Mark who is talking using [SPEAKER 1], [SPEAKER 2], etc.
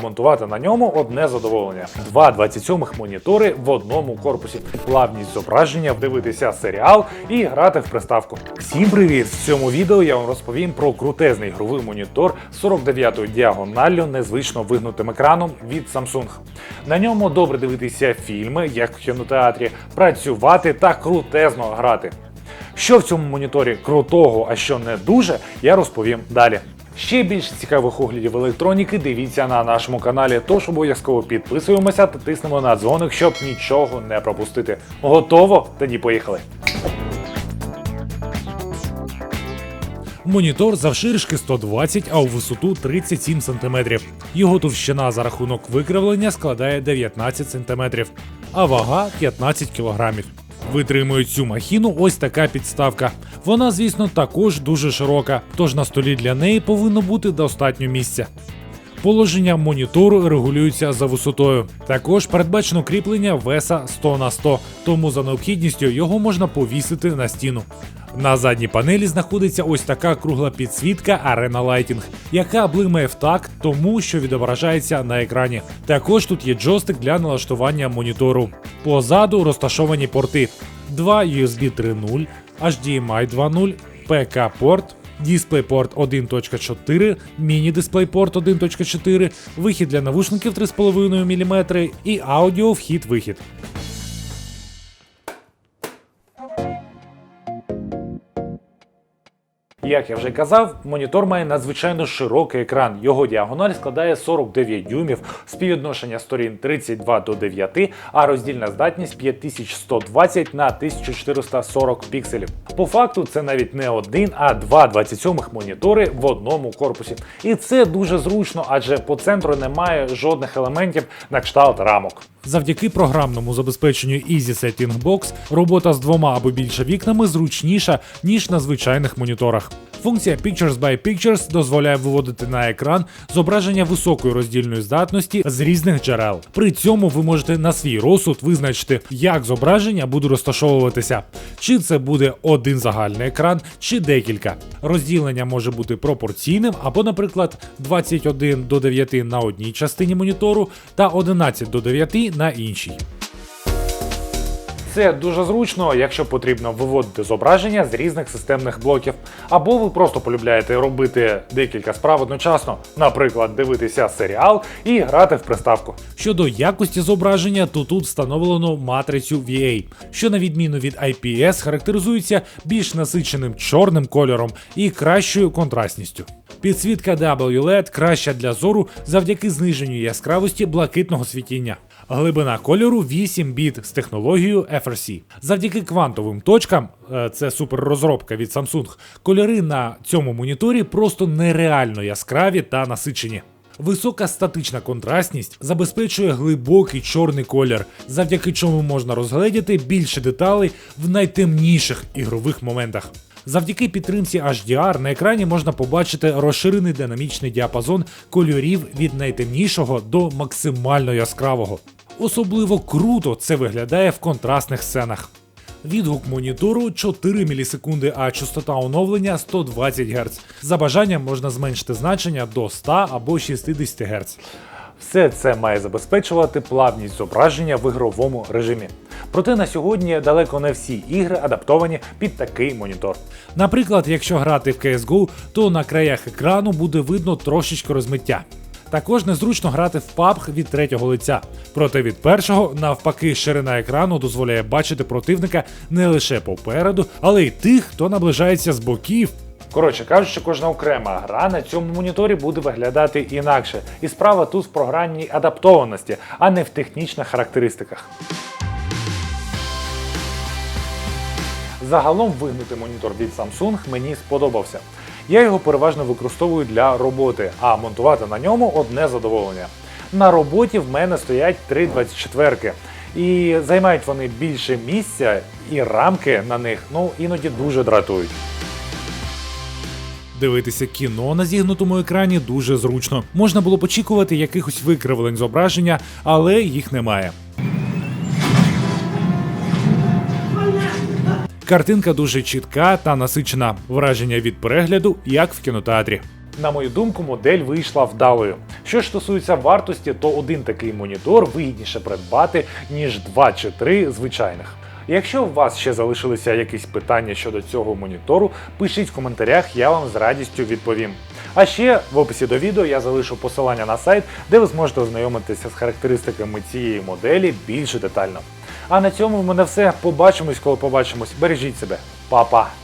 [SPEAKER 1] Монтувати на ньому одне задоволення: два 27-х монітори в одному корпусі, плавність зображення, дивитися серіал і грати в приставку. Всім привіт! В цьому відео я вам розповім про крутезний ігровий монітор 49-ю діагоналлю незвично вигнутим екраном від Samsung. На ньому добре дивитися фільми, як в кінотеатрі, працювати та крутезно грати. Що в цьому моніторі крутого, а що не дуже, я розповім далі. Ще більш цікавих оглядів електроніки дивіться на нашому каналі, тож обов'язково підписуємося та тиснемо на дзвоник, щоб нічого не пропустити. Готово? Тоді поїхали. Монітор завширшки 120, а у висоту 37 см. Його товщина за рахунок викривлення складає 19 см, а вага 15 кг. Витримує цю махіну ось така підставка. Вона, звісно, також дуже широка, тож на столі для неї повинно бути достатньо місця. Положення монітору регулюється за висотою. Також передбачено кріплення веса 100 на 100, тому за необхідністю його можна повісити на стіну. На задній панелі знаходиться ось така кругла підсвітка Arena Lighting, яка блимає в такт тому, що відображається на екрані. Також тут є джойстик для налаштування монітору. Позаду розташовані порти: два USB 3.0, HDMI 2.0, PK-порт, DisplayPort 1.4, міні-DisplayPort 1.4, вихід для навушників 3,5 мм і аудіо вхід-вихід. Як я вже казав, монітор має надзвичайно широкий екран. Його діагональ складає 49 дюймів, співвідношення сторін 32 до 9, а роздільна здатність 5120 на 1440 пікселів. По факту це навіть не один, а два 27-х монітори в одному корпусі. І це дуже зручно, адже по центру немає жодних елементів на кшталт рамок. Завдяки програмному забезпеченню Easy Setting Box робота з двома або більше вікнами зручніша, ніж на звичайних моніторах. Функція Pictures by Pictures дозволяє виводити на екран зображення високої роздільної здатності з різних джерел. При цьому ви можете на свій розсуд визначити, як зображення буде розташовуватися, чи це буде один загальний екран, чи декілька. Розділення може бути пропорційним, або, наприклад, 21 до 9 на одній частині монітору та 11 до 9 на іншій. Це дуже зручно, якщо потрібно виводити зображення з різних системних блоків, або ви просто полюбляєте робити декілька справ одночасно, наприклад, дивитися серіал і грати в приставку. Щодо якості зображення, то тут встановлено матрицю VA, що на відміну від IPS характеризується більш насиченим чорним кольором і кращою контрастністю. Підсвітка WLED краща для зору завдяки зниженню яскравості блакитного світіння. Глибина кольору 8 біт з технологією FRC. Завдяки квантовим точкам, е, це суперрозробка від Samsung, кольори на цьому моніторі просто нереально яскраві та насичені. Висока статична контрастність забезпечує глибокий чорний колір, завдяки чому можна розгледіти більше деталей в найтемніших ігрових моментах. Завдяки підтримці HDR на екрані можна побачити розширений динамічний діапазон кольорів від найтемнішого до максимально яскравого. Особливо круто це виглядає в контрастних сценах. Відгук монітору 4 мілісекунди, а частота оновлення 120 Гц. За бажанням можна зменшити значення до 100 або 60 Гц. Все це має забезпечувати плавність зображення в ігровому режимі. Проте на сьогодні далеко не всі ігри адаптовані під такий монітор. Наприклад, якщо грати в CSGO, то на краях екрану буде видно трошечки розмиття. Також незручно грати в PUBG від третього лиця. Проте від першого, навпаки, ширина екрану дозволяє бачити противника не лише попереду, але й тих, хто наближається з боків. Коротше кажучи, кожна окрема гра на цьому моніторі буде виглядати інакше. І справа тут в програмній адаптованості, а не в технічних характеристиках. Загалом вигнутий монітор від Samsung мені сподобався. Я його переважно використовую для роботи, а монтувати на ньому одне задоволення. На роботі в мене стоять три 24-ки. І займають вони більше місця, і рамки на них ну іноді дуже дратують. Дивитися кіно на зігнутому екрані дуже зручно. Можна було б очікувати якихось викривлень зображення, але їх немає. Картинка дуже чітка та насичена. Враження від перегляду, як в кінотеатрі. На мою думку, модель вийшла вдалою. Що ж стосується вартості, то один такий монітор вигідніше придбати, ніж два чи три звичайних. Якщо у вас ще залишилися якісь питання щодо цього монітору, пишіть в коментарях, я вам з радістю відповім. А ще в описі до відео я залишу посилання на сайт, де ви зможете ознайомитися з характеристиками цієї моделі більш детально. А на цьому в мене все. Побачимось, коли побачимось. Бережіть себе, Па-па!